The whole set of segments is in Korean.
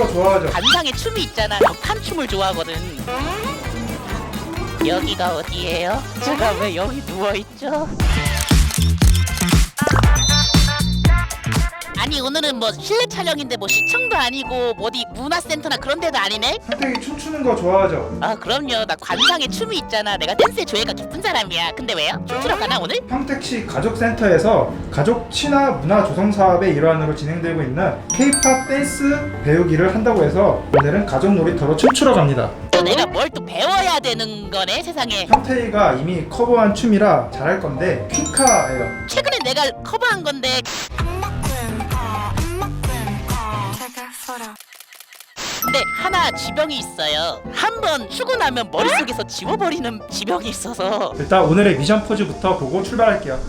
거 좋아하죠? 관상의 춤이 있잖아. 격한 춤을 좋아하거든. 여기가 어디예요? 제가 왜 여기 누워 있죠? 아니 오늘은 뭐 실내 촬영인데 뭐 시청도 아니고 뭐 어디 문화센터나 그런 데도 아니네? 평택이 춤추는 거 좋아하죠? 아 그럼요 나 관상의 춤이 있잖아 내가 댄스에 조예가 깊은 사람이야 근데 왜요? 춤추러 가나 오늘? 평택시 가족센터에서 가족 친화 문화 조성 사업의 일환으로 진행되고 있는 K-팝 댄스 배우기를 한다고 해서 오늘은 가족 놀이터로 춤추러 갑니다. 또 내가 뭘 또 배워야 되는 거네 세상에 평택이가 이미 커버한 춤이라 잘할 건데 퀸카예요. 최근에 내가 커버한 건데 근데 하나 지병이 있어요. 한 번 추고 나면 머릿속에서 지워버리는 지병이 있어서. 일단 오늘의 미션 포즈부터 보고 출발할게요.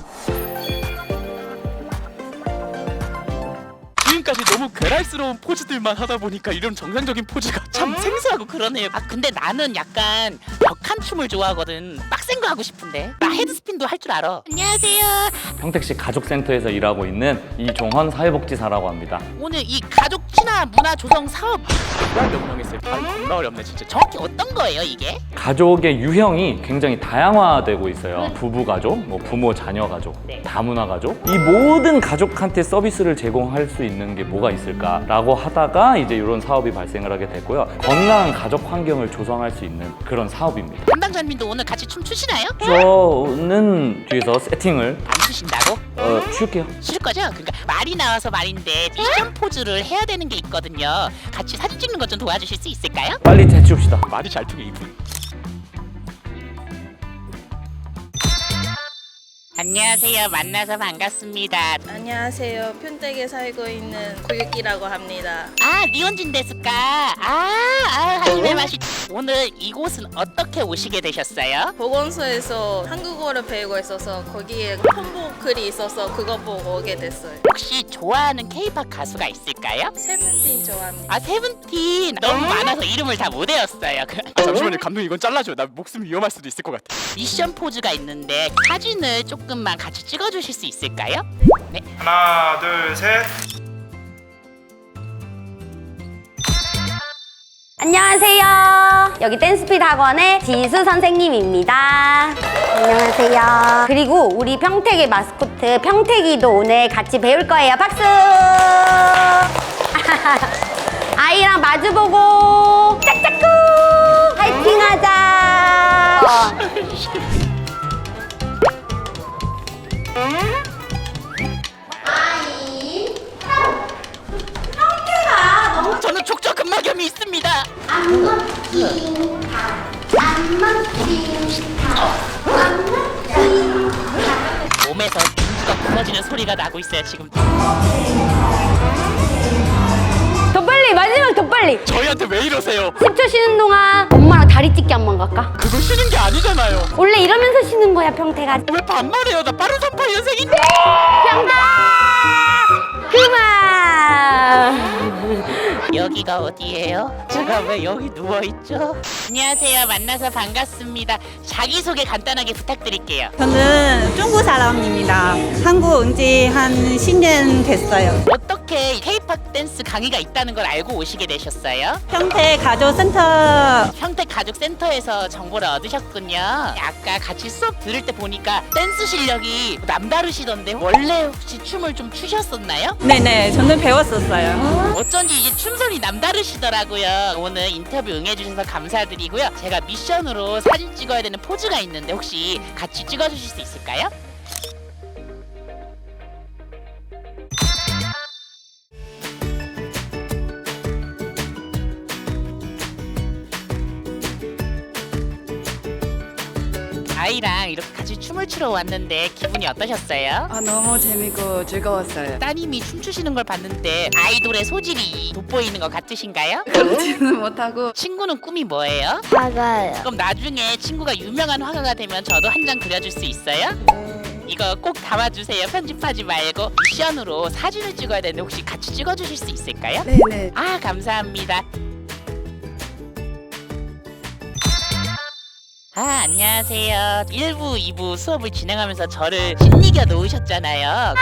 지금까지 너무 괴랄스러운 포즈들만 하다 보니까 이런 정상적인 포즈가 참 생소하고 그러네요 아 근데 나는 약간 격 한 춤을 좋아하거든 빡센 거 하고 싶은데 나 헤드스핀도 할 줄 알아 안녕하세요 평택시 가족센터에서 일하고 있는 이종헌 사회복지사라고 합니다. 오늘 이 가족 친화 문화 조성 사업 누가 명령했어요? 발음 겁나 어렵네 진짜 정확히 어떤 거예요 이게? 가족의 유형이 굉장히 다양화되고 있어요. 부부 가족, 뭐 부모 자녀 가족, 네. 다문화 가족. 이 모든 가족한테 서비스를 제공할 수 있는 게 뭐가 있을까라고 하다가 이제 이런 사업이 발생을 하게 됐고요. 건강한 가족 환경을 조성할 수 있는 그런 사업입니다. 담당자님도 오늘 같이 춤 추시나요? 저는 뒤에서 세팅을 안 추신다고? 어, 출게요. 쉴 거죠? 그러니까 말이 나와서 말인데 미션 포즈를 해야 되는 게 있거든요. 같이 사진 찍는 것 좀 도와주실 수 있을까요? 빨리 대치웁시다. 말이 잘 통해 이분. 안녕하세요. 만나서 반갑습니다. 안녕하세요. 편댁에 살고 있는 고유기라고 합니다. 아, 니온진 데스까? 아, 아, 하지메 마시. 오늘 이곳은 어떻게 오시게 되셨어요? 보건소에서 한국어를 배우고 있어서 거기에 홍보 글이 있어서 그거 보고 오게 됐어요. 혹시 좋아하는 케이팝 가수가 있을까요? 세븐틴 좋아합니다. 아, 세븐틴 너무 많아서 이름을 다 못 외웠어요. 그 아, 잠시만요 감독님 이건 잘라줘 나 목숨이 위험할 수도 있을 것 같아 미션 포즈가 있는데 사진을 조금만 같이 찍어주실 수 있을까요? 네. 하나, 둘, 셋. 안녕하세요. 여기 댄스핏 학원의 지수 선생님입니다. 안녕하세요. 그리고 우리 평택의 마스코트 평택이도 오늘 같이 배울 거예요. 박수! 아이랑 마주보고 짝짝꿍! 파이팅 하자! 근막염이 있습니다. 몸에서 인주가 부러지는 소리가 나고 있어요 지금. 더 빨리! 마지막 더 빨리! 저희한테 왜 이러세요 10초 쉬는 동안 엄마랑 다리 찢기 한번 갈까? 그거 쉬는 게 아니잖아요 원래 이러면서 쉬는 거야, 평택아. 왜 반말해요 나 빠른 38년생인데 평택! 그만! 여기가 어디예요? 제가 왜 여기 누워 있죠? 안녕하세요. 만나서 반갑습니다. 자기 소개 간단하게 부탁드릴게요. 저는 중국 사람입니다. 한국 온 지 한 10년 됐어요. 어 떻게 K-팝 댄스 강의가 있다는 걸 알고 오시게 되셨어요? 평택 가족센터 평택 가족 센터에서 정보를 얻으셨군요. 아까 같이 수업 들을 때 보니까 댄스 실력이 남다르시던데 원래 혹시 춤을 좀 추셨었나요? 네네 저는 배웠었어요. 어쩐지 이제 춤선이 남다르시더라고요. 오늘 인터뷰 응해주셔서 감사드리고요. 제가 미션으로 사진 찍어야 되는 포즈가 있는데 혹시 같이 찍어주실 수 있을까요? 아이랑 이렇게 같이 춤을 추러 왔는데 기분이 어떠셨어요? 아 너무 재밌고 즐거웠어요. 따님이 춤추시는 걸 봤는데 아이돌의 소질이 돋보이는 것 같으신가요? 그러지는 못하고 친구는 꿈이 뭐예요? 화가요. 그럼 나중에 친구가 유명한 화가가 되면 저도 한 장 그려줄 수 있어요? 이거 꼭 담아주세요. 편집하지 말고 미션으로 사진을 찍어야 되는데 혹시 같이 찍어주실 수 있을까요? 네네 아 감사합니다. 아 안녕하세요. 1부, 2부 수업을 진행하면서 저를 못 이겨 놓으셨잖아요.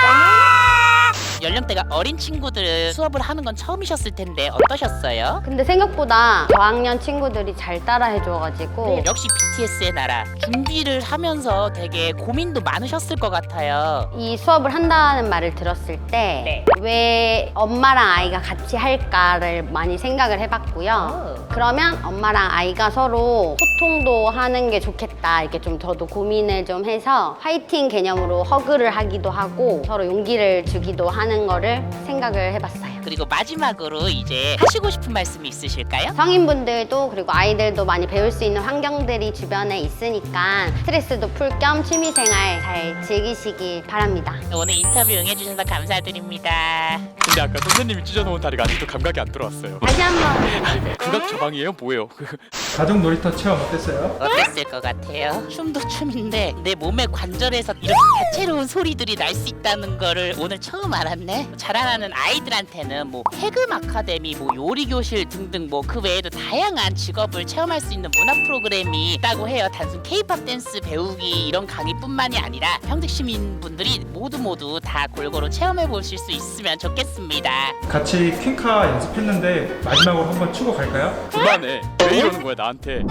연령대가 어린 친구들 수업을 하는 건 처음이셨을 텐데 어떠셨어요? 근데 생각보다 저학년 친구들이 잘 따라 해줘가지고 역시 BTS의 나라 준비를 하면서 되게 고민도 많으셨을 것 같아요. 이 수업을 한다는 말을 들었을 때 왜 엄마랑 아이가 같이 할까를 많이 생각을 해봤고요. 그러면 엄마랑 아이가 서로 소통도 하는 게 좋겠다 이렇게 좀 저도 고민을 좀 해서 화이팅 개념으로 허그를 하기도 하고 서로 용기를 주기도 하는 거를 생각을 해봤어요. 그리고 마지막으로 이제 하시고 싶은 말씀이 있으실까요? 성인분들도 그리고 아이들도 많이 배울 수 있는 환경들이 주변에 있으니까 스트레스도 풀 겸 취미생활 잘 즐기시길 바랍니다. 오늘 인터뷰 응해주셔서 감사드립니다. 근데 아까 선생님이 찢어놓은 다리가 아직도 감각이 안 들어왔어요. 다시 한번 극악 처방이에요? 뭐예요? 가족 놀이터 체험 어땠어요? 어땠을 것 같아요? 춤도 춤인데 내 몸의 관절에서 이렇게 다채로운 소리들이 날 수 있다는 거를 오늘 처음 알았네. 자라나는 아이들한테는 뭐 해금 아카데미, 뭐 요리 교실 등등 뭐 그 외에도 다양한 직업을 체험할 수 있는 문화 프로그램이 있다고 해요. 단순 K-팝 댄스 배우기 이런 강의뿐만이 아니라 평택 시민분들이 모두 모두 다 골고루 체험해 보실 수 있으면 좋겠습니다. 같이 퀸카 연습했는데 마지막으로 한번 추고 갈까요? 그만해. 왜 이러는 거야 나한테.